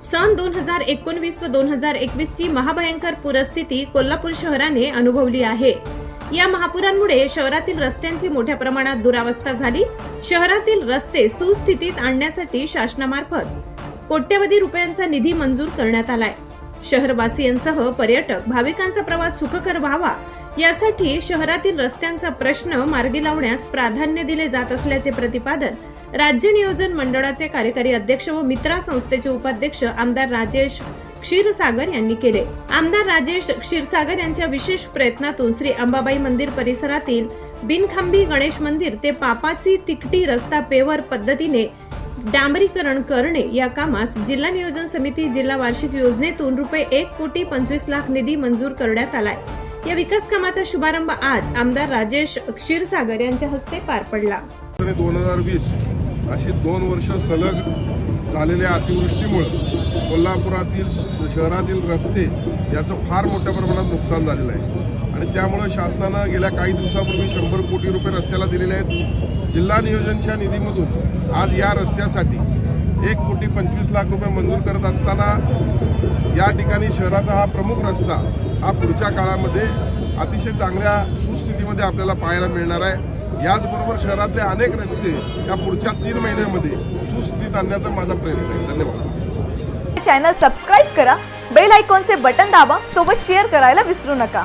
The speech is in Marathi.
सन दोन हजार एकोणवीस व दोन हजार एकवीस ची महाभयंकर पूरस्थिती कोल्हापूर शहराने अनुभवली आहे. या महापुरांमुळे शहरातील रस्त्यांची मोठ्या प्रमाणात दुरावस्था झाली. शहरातील रस्ते सुस्थितीत आणण्यासाठी शासनामार्फत कोट्यवधी रुपयांचा निधी मंजूर करण्यात आलाय. शहरवासियांसह पर्यटक भाविकांचा प्रवास सुखकर व्हावा यासाठी शहरातील रस्त्यांचा प्रश्न मार्गी लावण्यास प्राधान्य दिले जात असल्याचे प्रतिपादन राज्य नियोजन मंडळाचे कार्यकारी अध्यक्ष व मित्रा संस्थेचे उपाध्यक्ष आमदार राजेश क्षीरसागर यांनी केले. आमदार राजेश क्षीरसागर यांच्या विशेष प्रयत्नातून श्री अंबाबाई मंदिर परिसरातील बिनखांबी गणेश मंदिर ते पापाची तिकटी रस्ता पेवर पद्धतीने डांबरीकरण करणे या कामास जिल्हा नियोजन समिती जिल्हा वार्षिक योजनेतून रुपये एक कोटी पंचवीस लाख निधी मंजूर करण्यात आलाय. या विकास कामाचा शुभारंभ आज आमदार राजेश क्षीरसागर यांच्या हस्ते पार पडला. दोन हजार वीस अशी दोन वर्ष सलग झालेल्या अतिवृष्टीमुळं कोल्हापुरातील शहरातील रस्ते याचं फार मोठ्या प्रमाणात नुकसान झालेलं आहे. आणि त्यामुळं शासनानं गेल्या काही दिवसापूर्वी शंभर कोटी रुपये रस्त्याला दिलेले आहेत. जिल्हा नियोजनच्या निधीमधून आज या रस्त्यासाठी एक कोटी पंचवीस लाख रुपये मंजूर करत असताना या ठिकाणी शहराचा हा प्रमुख रस्ता हा पुढच्या काळामध्ये अतिशय चांगल्या सुस्थितीमध्ये आपल्याला पाहायला मिळणार आहे. याचबरोबर शहरातले अनेक रस्ते या पुढच्या तीन महिन्यामध्ये सुस्थितीत आणण्याचा माझा प्रयत्न आहे. धन्यवाद. चॅनल सबस्क्राईब करा बेल आयकॉनचे बटन दाबा सोबत शेअर करायला विसरू नका.